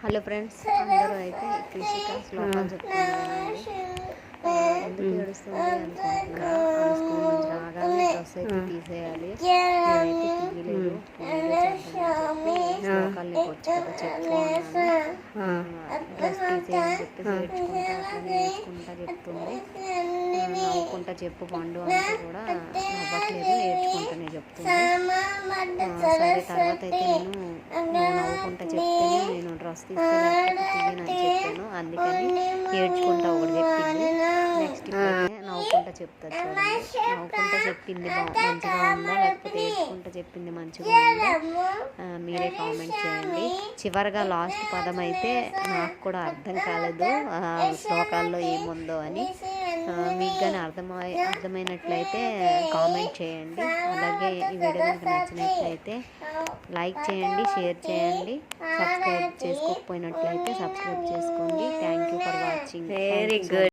Hello friends అందరూ అయితే కృషిక శ్లోకాలు చెప్తున్నారండి ఎందుకు ఏడుస్తుంది అనుకుంటున్నారా? ఆమె స్కూల్ నుంచి రాగానే డ్రెస్ అయితే తీసేయాలి. నేనైతే తీయలేదు. చెప్పి శ్లోకాలు నీకు వచ్చు కదా చెప్పు అన్నాను. డ్రెస్ తీసేయని చెప్పేసి ఏడ్చుకుంటా అట్లనే ఏడ్చుకుంటా చెప్తుంది నవ్వుకుంటా చెప్పు పండు అంటే కూడా నవ్వట్లేదు ఏడ్చుకుంటానే చెప్తుంది సరే తర్వాత అయితే నేను నువ్వు నవ్వుకుంటా చెప్తేనే నేను డ్రెస్ తీసుకెళ్ళి తీయనని చెప్పాను. అందుకని ఏడ్చుకుంటా ఒకటి చెప్పింది. నెక్స్ట్ నవ్వుకుంటా చెప్తాను నవ్వుకుంటా చెప్పింది మంచిగా ఉందా? లేకపోతే చెప్పింది మంచిగా మీరే కామెంట్ చేయండి. చివరిగా లాస్ట్ పదం అయితే నాకు కూడా అర్థం కాలేదు. ఆ, శ్లోకాల్లో ఏముందో అని. మీకు కానీ అర్థమై అర్థమైనట్లయితే కామెంట్ చేయండి. అలాగే ఈ వీడియో మీకు నచ్చినట్లయితే లైక్ చేయండి షేర్ చేయండి. సబ్స్క్రైబ్ చేసుకోకపోయినట్లయితే సబ్స్క్రైబ్ చేసుకోండి. Thank you for watching very good